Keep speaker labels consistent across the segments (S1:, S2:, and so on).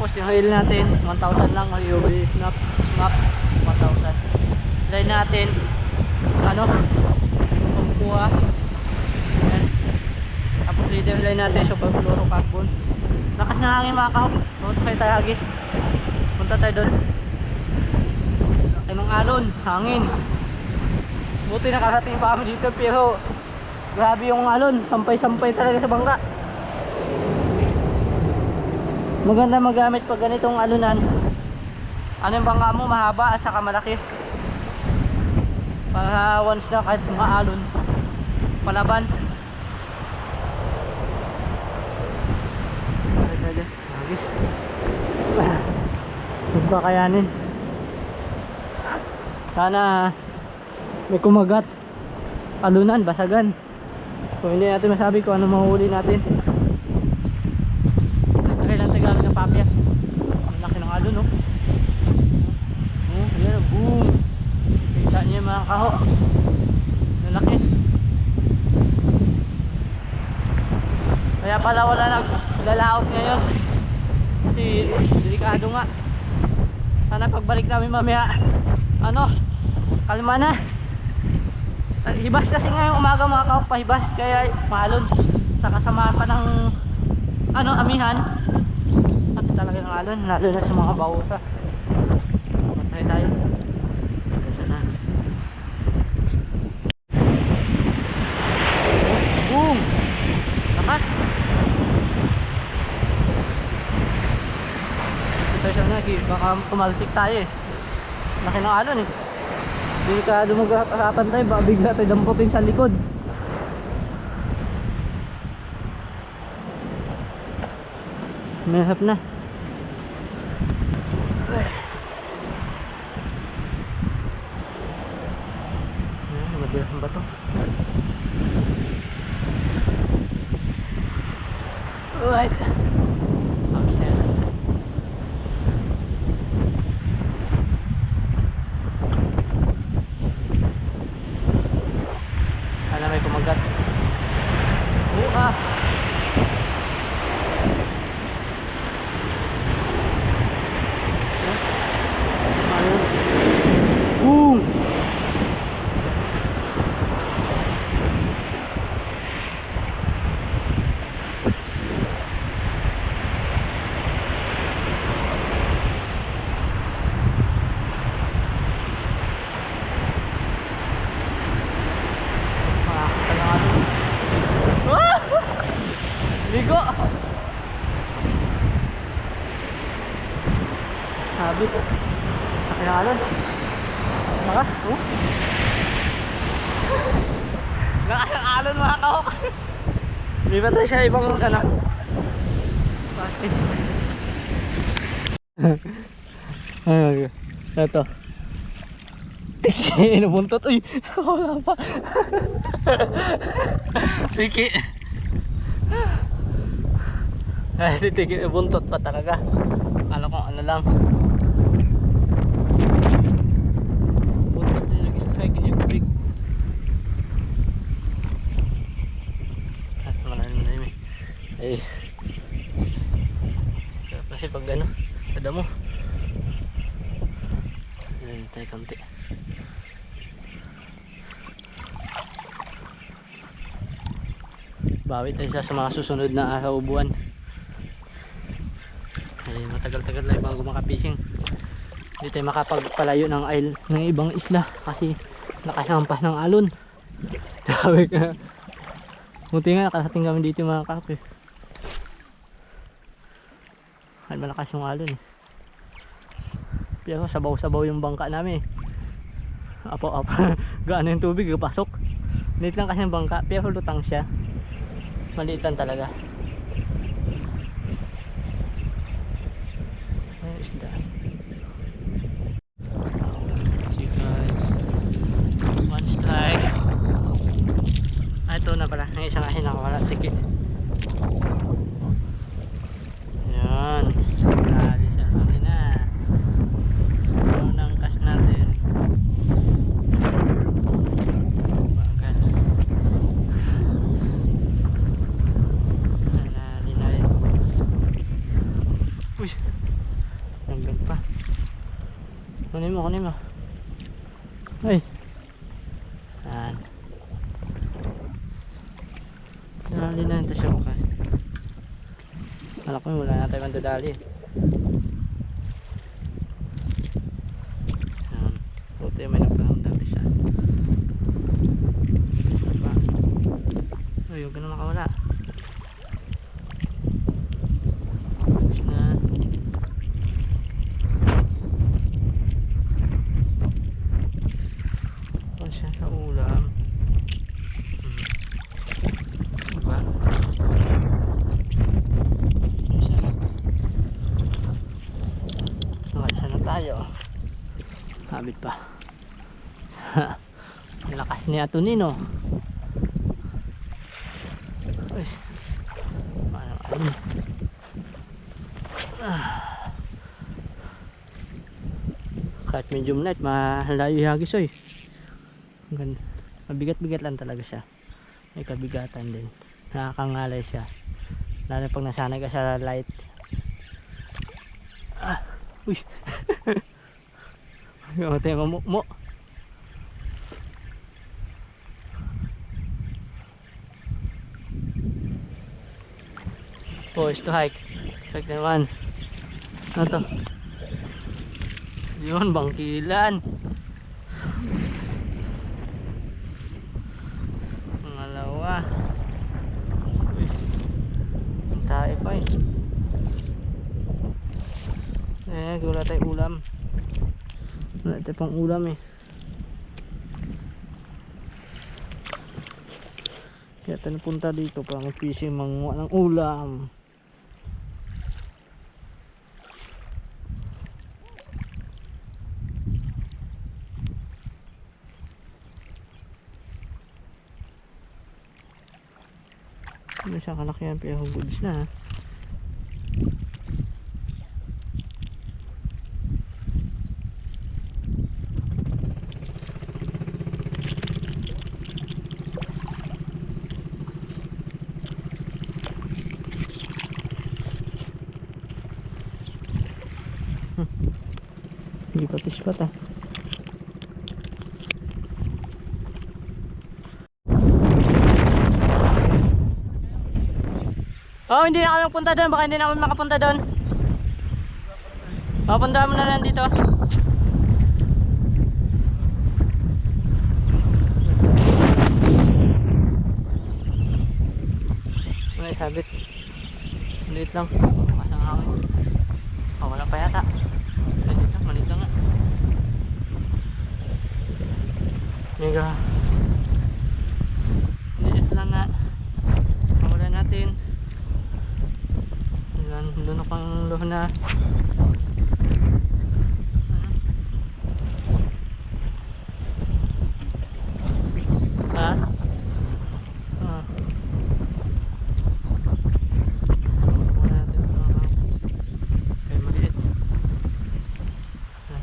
S1: Tapos yung oil natin 1,000 lang, yung snap, snap 1,000. Try natin ano pampuha Ayan. tapos line natin super fluorocarbon. Lakas ng hangin mga kahop. Punta tayo Taragis punta tayo doon. Laki ng alon hangin. Buti nakarating pa kami dito pero grabe yung alon. Sampay sampay talaga sa bangka maganda magamit pag ganitong alunan ano yung bangka mo mahaba at saka malaki para once na kahit maalon palaban Agis. Huwag pa kayanin. Sana may kumagat. Alunan, basagan. Kung hindi natin masabi kung ano mahuli natin. Nagkakay lang tayo gamit ng papya. Ang laki ng alon, no? Oh, ayan, boom! Kita niyo yung mga kaho. Ang laki. Kaya pala wala naglalaot ngayon. Kasi delikado nga. Sana pagbalik namin mamaya, ano, kalma na. Hibas kasi ngayong umaga mga kaho, pahibas. Kaya maalon. Sa kasama pa ng, ano, amihan. At talaga ng alon, lalo na sa mga bawuta. Matay tayo. Ito na. Boom! Lakas! Na, baka tumalsik tayo eh. Laki ng alon eh. Hindi ka dumagarapan tayo, baka bigla tayo damputin sa likod. Mahirap na. Ayan, mabilis ang bato. Alright. Upset. Sana may kumagat. Buka. Boom! Makakita lang ano. Ah! Ligo! Sabi ko. Laki ng alon. Maka, oh. Laki ng alon mga kahok. Hindi ba tayo siya ibang ano? Bakit? Ay, ito. Tiki, nabuntot. Uy, wala pa. Tiki. Ay, si Tiki, nabuntot pa talaga. Kala ko ano lang. Buntot siya nag-strike niya big. At malalim na yun eh. Ay. Kasi pag ano, kada mo. Ayan tayo konti. Bawi tayo sa, sa mga susunod na araw buwan. Ay, matagal-tagal na bago makapishing. Hindi tayo makapagpalayo ng isle ng ibang isla kasi nakasampas ng alon. Sabi ka. Buti nga nakarating kami dito mga kape. Ay malakas yung alon eh. Pero sabaw-sabaw yung bangka namin eh. Apo apo. Gaano yung tubig pasok. Maliit lang kasi yung bangka pero lutang siya. Maliitan talaga. Ay, isda. Guys. One strike. Ah, ito na pala. Ang isang ahin nakawala. Yan. Grabe siya. Okay na. Kunin mo, kunin mo. Ay. Yan. Dali na ito siya mukha. Anak ko, wala na tayo mandadali. Yan. Buti may nagpahanda isa. Diba? Uy, huwag ka na makawala. Tapos na. Tapos siya sa ulam. Hmm. Diba? Isa. Nakasa na tayo. Habit pa. Ang lakas ni Atunino. Uy. Paano ayun? Ah. Kahit medium light, malayo hagis oy. Ang ganda. Mabigat-bigat lang talaga siya. May kabigatan din. Nakakangalay siya. Lalo pag nasanay ka sa light. Ah, uy. Mamatay mo mo. Oh, is to hike. Hike naman. Ano to? Yun, bangkilan. Pangalawa. Ang tae pa eh. Eh, wala tayong ulam. Wala tayo pang ulam eh. Kaya tayo napunta dito para mag-fishing manguha ng ulam. Siya kalakihan pero goods na ha. Hmm. Hindi pa tispat ah. Oh, hindi na kami punta doon. Baka hindi na kami makapunta doon. Mapunta mo na lang dito. May sabit. Maliit lang. Kasang hangin. Oh, wala pa yata. Maliit lang, maliit lang nga. Mega. Maliit lang nga. Mawala natin. Yan, doon ako ang luho na. Ha? Ah. Kuha natin ito mga Okay, maliit. Ah.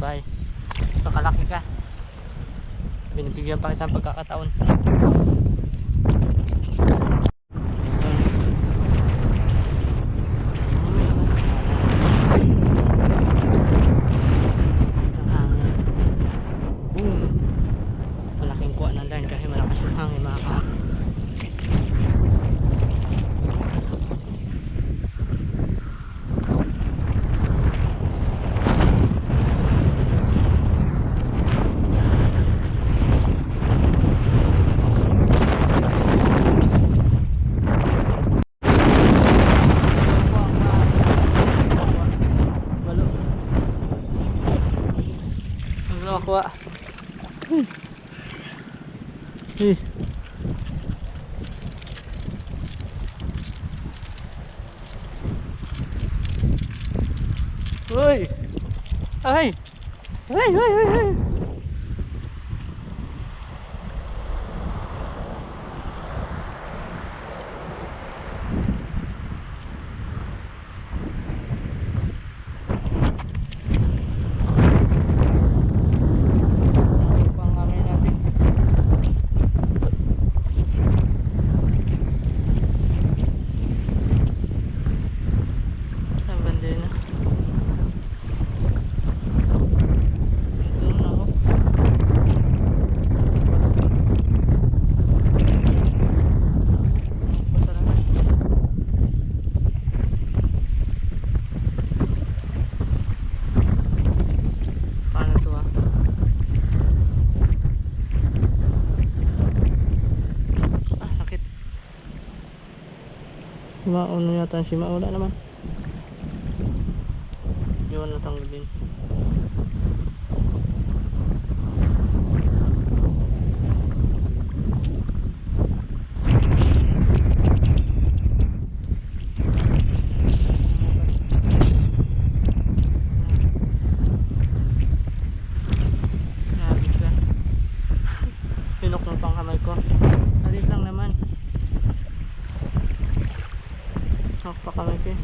S1: Bye. Pakalaki ka. Binibigyan pa kita ng pagkakataon. Ang hangin. Boom! Malaking kuha ng line kasi malakas yung hangin mga ka. Balo. Ang nakuha. Hmm. Eh. Uy! Ay! Ay, ay, ay, ay! Pangamay natin. Ang banda yun ah. Simao na yata simao. Wala naman. Yun natanggal din. Grabe ka. Pinok mo pang kamay ko. Alit lang naman. Hook pa kamay ko eh.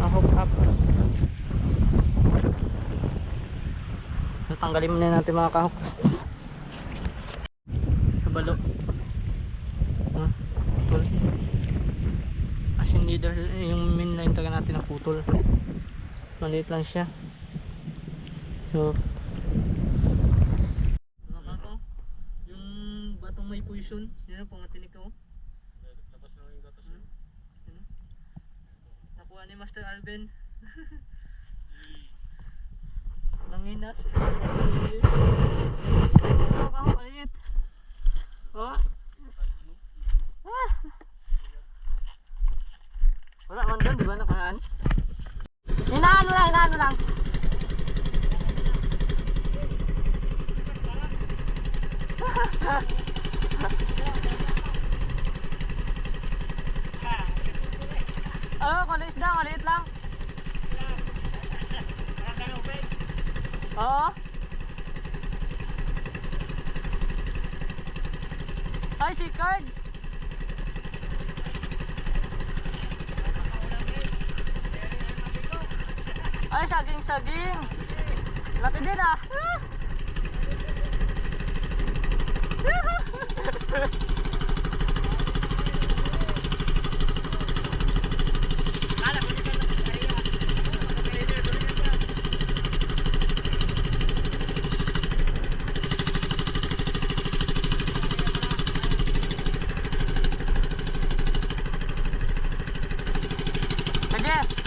S1: Na-hook up. Natanggalin muna natin mga kahok. Kabalo. Huh? Putol. As in leader, yung main line talaga natin na putol. Maliit lang siya. So, mga kakao, yung batong may poison, yun ang pangatinik ko.
S2: Labas na yung gatas
S1: Hmm? Ano? Nakuha ni Master Alvin. Nanginas. Oh, kako, ayit. Oh. Ah. Wala man doon, di ba nakaan? Inaano lang, inaano lang. Oo, kulis na, maliit lang. Oo. Ay, si Cards. Ay, saging-saging. Laki din ah. Çekil.